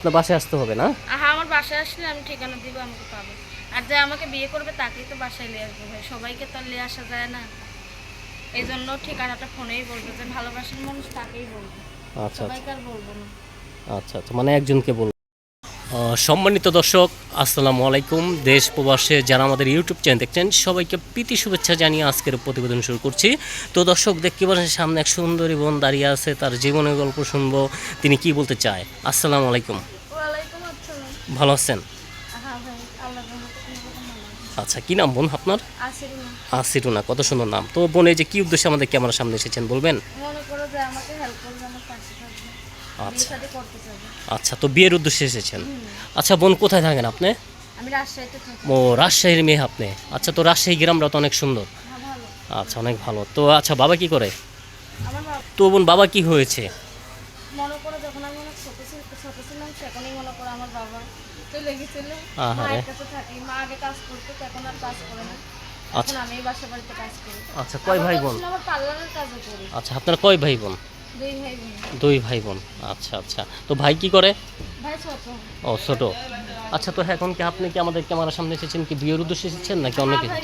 আপনার বাসায় আসতে হবে না? আহা আমার বাসায় আসলে আমি ঠিকানা দিব আমাকে পাবে। আর যে আমাকে বিয়ে করবে তাকেই তো বাসায় নিয়ে আসব ভাই। সবাইকে তো নিয়ে আসা যায় না। এই জন্য ঠিকানাটা ফোনেই বলব যে ভালোবাসার মানুষ তাকেই বলব। আচ্ছা আচ্ছা। সবাইকে আর বলব না। আচ্ছা আচ্ছা। মানে একজনকে আহ, সম্মানিত দর্শক আসসালামু আলাইকুম। দেশ প্রবাসে যারা আমাদের ইউটিউব চ্যানেল দেখছেন সবাইকে প্রীতি শুভেচ্ছা জানিয়ে আজকের প্রতিবেদন শুরু করছি। তো দর্শক দেখতে পাচ্ছেন সামনে এক সুন্দরী বোন দাঁড়িয়ে আছে তার জীবনের গল্প শুনব। তিনি কি বলতে চায়? আসসালামু আলাইকুম। ভালো আছেন? হ্যাঁ ভালো আছি। আচ্ছা কি নাম বোন আপনার? আসির আসিরুনা কত সুন্দর নাম। তো বোন এই যে কি উদ্দেশ্যে আমাদের ক্যামেরার সামনে এসেছেন বলবেন মনে করো যে আমাকে হেল্প করবে আমার পাশে থাকবে বিয়ে আচ্ছা। আচ্ছা তো বিয়ের উদ্দেশ্যে এসেছেন। আচ্ছা বোন কোথায় থাকেন আপনি? ও রাজশাহীর মেয়ে আপনি। আচ্ছা তো রাজশাহী গ্রামটা তো অনেক সুন্দর। হ্যাঁ আচ্ছা অনেক ভালো। তো আচ্ছা বাবা কি করে? তো বোন বাবা কি হয়েছে? আচ্ছা। আচ্ছা কয় ভাই বোন? আচ্ছা আপনার কয় ভাই বোন? দুই ভাই বোন আচ্ছা আচ্ছা। তো ভাই কি করে? ও ছোট। আচ্ছা তো এখন কি আপনি কি আমাদের ক্যামেরার সামনে এসেছেন কি বিয়ের উদ্দেশ্যে এসেছেন নাকি অন্য হ্যাঁ কিছু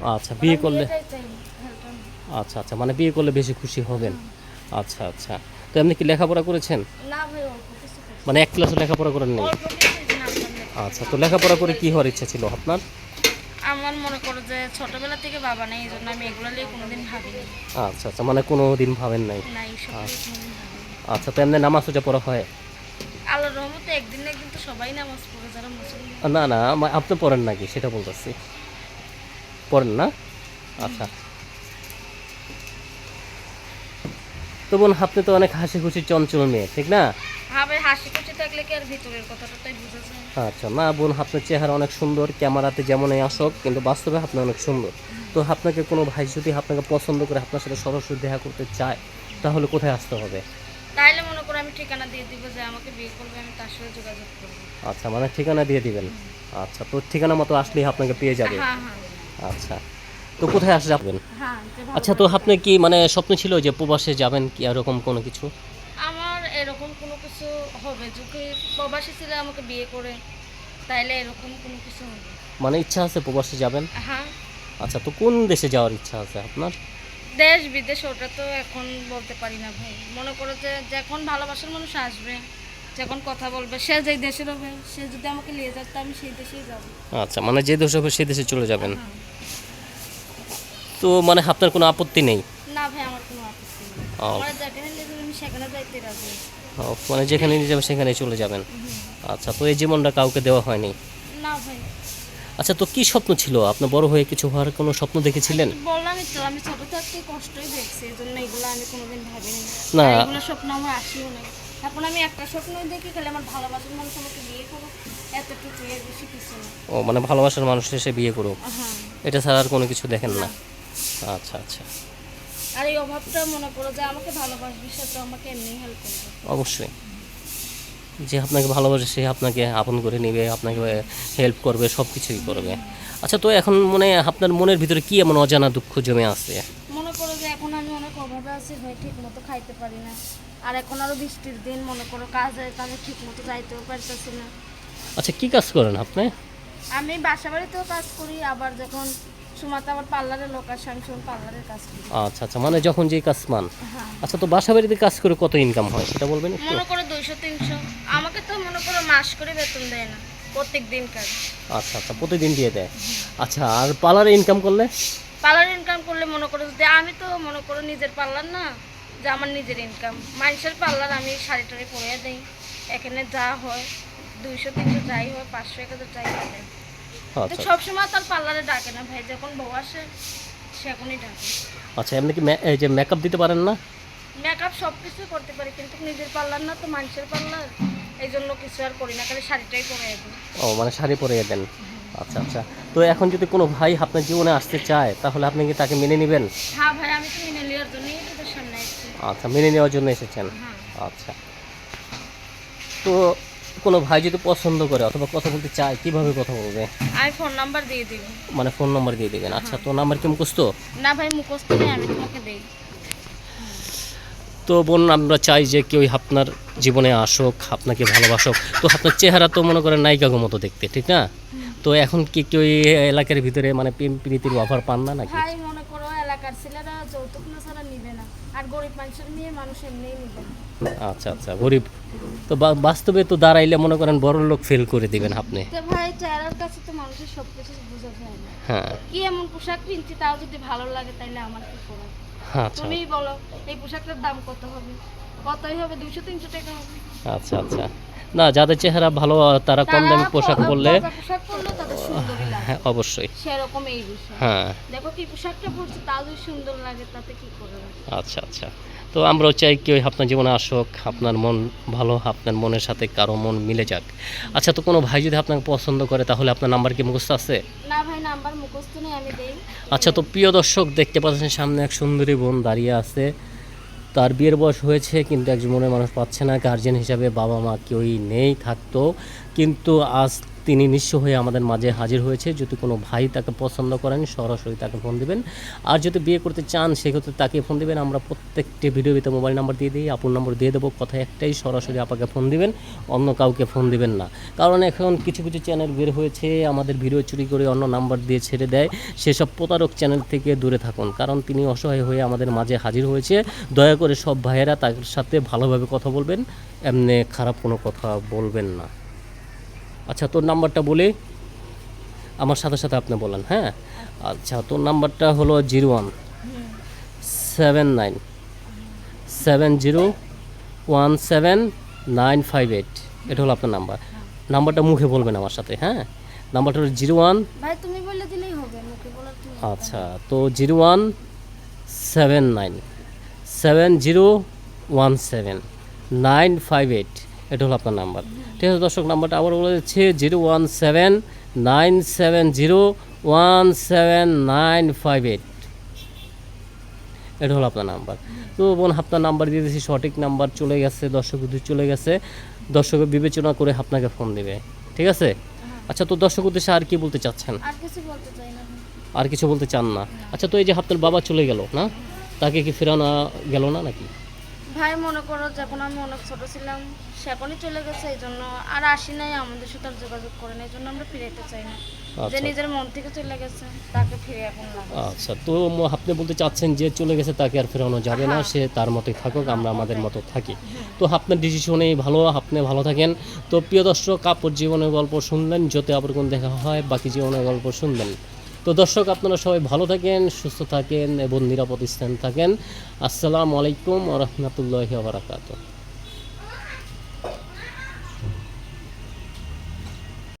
হ্যাঁ আচ্ছা বিয়ে করলে হেল্প আচ্ছা আচ্ছা মানে বিয়ে করলে বেশি খুশি হবেন। আচ্ছা আচ্ছা। তো আপনি কি লেখাপড়া করেছেন। মানে এক ক্লাসে লেখাপড়া করেন নেই আচ্ছা তো লেখাপড়া করে কি হওয়ার ইচ্ছা ছিল আপনার? আমার মনে করো যে ছোটবেলা থেকে বাবা নেই এই জন্য আমি এগুলো নিয়ে কোনোদিন ভাবিনি। আচ্ছা আচ্ছা মানে কোনোদিন ভাবেন নাই? না এইসব নিয়ে কোনোদিন ভাবিনি। আচ্ছা তো এমনি নামাজ পূজা পড়া হয়? আল্লাহর রহমতে একদিন না একদিন তো সবাই নামাজ পড়ে যারা মুসলিম। না না আপনি পড়েন নাকি? সেটা বলতেছি। পড়েন না? আচ্ছা। তো বোন আপনি তো অনেক হাসি খুশি চঞ্চল মেয়ে ঠিক না? আচ্ছা না বোন আপনার চেহারা অনেক সুন্দর ক্যামেরাতে যেমনই আসক কিন্তু বাস্তবে আপনি অনেক সুন্দর। তো আপনাকে কোনো ভাই যদি আপনাকে পছন্দ করে আপনার সাথে সরাসরি দেখা করতে চায় তাহলে কোথায় আসতে হবে? তাইলে মনে করো আমি ঠিকানা দিয়ে দিব যে আমাকে বিয়ে করবে আমি তার সাথে যোগাযোগ করব। আচ্ছা মানে ঠিকানা দিয়ে দিবেন? আচ্ছা তো ঠিকানা মতো আসলেই আপনাকে পেয়ে যাবে। হ্যাঁ হ্যাঁ। আচ্ছা। তো কোথায় আসলে যাবেন? হ্যাঁ আচ্ছা তো আপনি কি মানে স্বপ্ন ছিল যে প্রবাসে যাবেন কি এরকম কোনো কিছু? আমার এরকম কোনো কিছু হবে। যদি প্রবাসী ছিল আমাকে বিয়ে করে তাইলে এরকম কোনো কিছু হবে। মানে ইচ্ছা আছে প্রবাসে যাবেন? হ্যাঁ। আচ্ছা তো কোন দেশে যাওয়ার ইচ্ছা আছে আপনার? দেশ বিদেশ ওটা তো এখন বলতে পারি না ভাই। মনে করো যে যখন ভালোবাসার মানুষ আসবে যখন কথা বলবে সে যেই দেশের হবে সে যদি আমাকে নিয়ে যায় তো আমি সেই দেশেই যাব। আচ্ছা মানে যে দেশ হবে সেই দেশে চলে যাবেন? হ্যাঁ। তো মানে আপনার কোনো আপত্তি নেই? না ভাই আমার কোনো আপত্তি নেই। আমার যেখানে নিয়ে যাবে আমি সেখানে যাইতে রাজি। মানে যেখানে নিয়ে যাবেন সেখানে চলে যাবেন? আচ্ছা তো এই জীবনটা কাউকে দেওয়া হয়নি? না ভাই। আচ্ছা তো কি স্বপ্ন ছিল? আপনি বড় হয়ে কিছু হওয়ার কোনো স্বপ্ন দেখেছিলেন? বললামই তো আমি ছোট থাকতে কষ্টই দেখছি এই জন্য এগুলো আমি কোনোদিন ভাবিনি। না। এগুলো স্বপ্ন আমার আসিও নাই। এখন আমি একটা স্বপ্নই দেখি খালি আমার ভালোবাসার মানুষ আমাকে বিয়ে করো এতটুকু এর বেশি কিছু না। ও মানে ভালোবাসার মানুষ এসে বিয়ে করুক? হ্যাঁ। এটা ছাড়া আর কোনো কিছু দেখেন না। আচ্ছা আচ্ছা। আর এই অভাবটা মনে করো যে আমাকে ভালোবাসবে সে তো আমাকে এমনি হেল্প করবে। অবশ্যই। যে আপনাকে ভালোবাসে সে আপনাকে আপন করে নেবে আপনাকে হেল্প করবে সব কিছুই করবে। আচ্ছা তো এখন মনে আপনার মনের ভিতরে কি এমন অজানা দুঃখ জমে আছে? মনে করো যে এখন আমি অনেক অভাবে আছি ভাই ঠিক মতো খাইতে পারি না। আর এখন আরও বৃষ্টির দিন মনে করো কাজে কাজে ঠিক মতো যাইতেও পারতেছি না। আচ্ছা কি কাজ করেন আপনি? আমি বাসা বাড়িতেও কাজ করি আবার যখন সুমাতে আবার পার্লারের লোক আসে আমি সময় পার্লারের কাজ করি। আচ্ছা আচ্ছা মানে যখন যে কাজ মান হ্যাঁ। আচ্ছা তো বাসা বাড়িতে কাজ করে কত ইনকাম হয় সেটা বলবেন একটু? মনে করো দুইশো তিনশো। আমাকে তো মনে করো মাস করে বেতন দেয় না প্রত্যেক দিন কাজ। আচ্ছা আচ্ছা প্রতিদিন দিয়ে দেয়। আচ্ছা আর পার্লারে ইনকাম করলে? পার্লার ইনকাম করলে মনে করো যে আমি তো মনে করো নিজের পার্লার না যে আমার নিজের ইনকাম মানুষের পার্লার আমি শাড়ি টাড়ি পরে দিই। এখানে যা হয় দুইশো তিনশো যাই হয় পাঁচশো এক হাজার যাই হয়। সবসময় তার পার্লারে ডাকে না ভাই যখন বউ আসে সেখনই ডাকে। আচ্ছা কি এই যে মেকআপ দিতে পারেন না? মেকআপ সব কিছু করতে পারি কিন্তু নিজের পার্লার না তো মানুষের পার্লার। এই জন্য কিছু আর করি না খালি শাড়িটাই পরে দিই। ও মানে শাড়ি পরে দেন? আচ্ছা আচ্ছা। তো এখন যদি কোনো ভাই আপনার জীবনে আসতে চায় তাহলে আপনি কি তাকে মেনে নেবেন? হ্যাঁ ভাই আমি তো মিনে নেওয়ার জন্যই তোদের সামনে এসেছি আচ্ছা মেনে নেওয়ার জন্য এসেছেন। হ্যাঁ। আচ্ছা। তো কোনো ভাই যদি পছন্দ করে অথবা কথা বলতে চায় কীভাবে কথা বলবে? আমি ফোন নাম্বার দিয়ে দিব। মানে ফোন নাম্বার দিয়ে দেবেন। আচ্ছা তো নাম্বার কি মুখস্থ? না ভাই মুখস্থ নেই আমি তোমাকে দেই। তো বোন আমরা চাই যে কেউ আপনার জীবনে আসুক আপনাকে ভালোবাসুক। তো আপনার চেহারা তো মনে করেন নায়িকাগো মতো দেখতে ঠিক না? তো এখন কি কেউ এলাকার ভিতরে মানে প্রেম প্রীতির অফার পান না নাকি? ভাই মনে করো এলাকার ছেলেরা যৌতুক না ছাড়া নিবে না। আর গরিব মানুষের নিয়ে মানুষ এমনিই নিবে না। আচ্ছা আচ্ছা গরিব। তো বাস্তবে তো দাঁড়াইলে মনে করেন বড় লোক ফেল করে দিবেন আপনি। তো ভাই চেহারার কাছে তো মানুষের সব কিছু বোঝা যায় না। হ্যাঁ। কি এমন পোশাক কিনছি তাও যদি ভালো লাগে তাইলে আমার কি করার? আচ্ছা। তুমিই বলো এই পোশাকটার দাম কত হবে? কতই টাকা হবে। আচ্ছা আচ্ছা। না যাদের চেহারা ভালো তারা কম দামি পোশাক পরলে পোশাক পরলে তাদের সুন্দরই লাগে। হ্যাঁ অবশ্যই। সেরকম এই বিষয়। হ্যাঁ। দেখো কি পোশাকটা পরছে তাও যদি সুন্দর লাগে তাতে কি করে আচ্ছা আচ্ছা। তো আমরাও চাই কেউ আপনার জীবনে আসুক আপনার মন ভালো আপনার মনের সাথে কারও মন মিলে যাক। আচ্ছা তো কোনো ভাই যদি আপনাকে পছন্দ করে তাহলে আপনার নাম্বার কি মুখস্থ আছে? না ভাই নাম্বার মুখস্থ নেই আমি দেই। আচ্ছা তো প্রিয় দর্শক দেখতে পাচ্ছেন সামনে এক সুন্দরী বোন দাঁড়িয়ে আছে। তার বিয়ের বয়স হয়েছে কিন্তু একজন মনের মানুষ পাচ্ছে না। গার্জেন হিসাবে বাবা মা কেউই নেই থাকতো। কিন্তু আজ তিনি নিঃস্ব হয়ে আমাদের মাঝে হাজির হয়েছে। যদি কোনো ভাই তাকে পছন্দ করেন, সরাসরি তাকে ফোন দিবেন। আর যদি বিয়ে করতে চান, সেক্ষেত্রে তাকে ফোন দিবেন। আমরা প্রত্যেকটি ভিডিও ভিতরে মোবাইল নাম্বার দিয়ে দিই, আপুর নম্বর দিয়ে দেবো। কথা একটাই, সরাসরি আপাকে ফোন দিবেন, অন্য কাউকে ফোন দিবেন না। কারণ এখন কিছু কিছু চ্যানেল বের হয়েছে, আমাদের ভিডিও চুরি করে অন্য নাম্বার দিয়ে ছেড়ে দেয়। সেসব প্রতারক চ্যানেল থেকে দূরে থাকুন, কারণ তিনি অসহায় হয়ে আমাদের মাঝে হাজির হয়েছে। দয়া করে সব ভাইয়েরা তার সাথে ভালোভাবে কথা বলবেন, এমনি খারাপ কোনো কথা বলবেন না। আচ্ছা তোর নাম্বারটা বলি? আমার সাথে সাথে আপনি বলেন হ্যাঁ? আচ্ছা তোর নাম্বারটা হলো zero one seven nine seven zero one seven nine five eight. এটা হলো আপনার নাম্বার। নাম্বারটা মুখে বলবেন আমার সাথে হ্যাঁ? নাম্বারটা হলো জিরো ওয়ান ভাই তুমি বললে দিলেই হবে মুখে বলার তুমি আচ্ছা তো zero one seven nine seven zero one seven nine five eight. এটা হলো আপনার নাম্বার। ঠিক আছে দর্শক নাম্বারটা আবার বলে দিচ্ছে zero one seven nine seven zero one seven nine five eight. এটা হলো আপনার নাম্বার। তো বোন আপনার নাম্বার দিয়ে দিয়েছি সঠিক নাম্বার চলে গেছে দর্শক উদ্দেশ্যে চলে গেছে। দর্শক বিবেচনা করে আপনাকে ফোন দেবে। ঠিক আছে? আচ্ছা তো দর্শক উদ্দেশ্যে আর কি বলতে চাচ্ছেন। আর কিছু বলতে চান না। আচ্ছা তো এই যে আপনার বাবা চলে গেল না? তাকে কি ফেরানো গেল না নাকি? ভাই মনে করো যখন আমি অনেক ছোট ছিলাম সেখনই চলে গেছে এই জন্য আর আসি নাই আমাদের সাথে আর যোগাযোগ করে না এই জন্য আমরা ফিরাইতে চাই না। যে আচ্ছা। নিজের মন থেকে চলে গেছে তাকে ফিরে এখন লাগে আচ্ছা তো আপনি বলতে চাচ্ছেন যে চলে গেছে তাকে আর ফেরানো যাবে না সে তার মতোই থাকুক আমরা আমাদের মতো থাকি। তো আপনার ডিসিশনেই ভালো আপনি ভালো থাকেন। তো প্রিয় দর্শক কাপড় জীবনের গল্প শুনলেন যতে আবার কোন দেখা হয় বাকি জীবনের গল্প শুনবেন। তো দর্শক, আপনারা সবাই ভালো থাকেন, সুস্থ থাকেন এবং নিরাপদ স্থান থাকেন। আসসালামু আলাইকুম রহমতুল্লাহ বারাকাতুহ।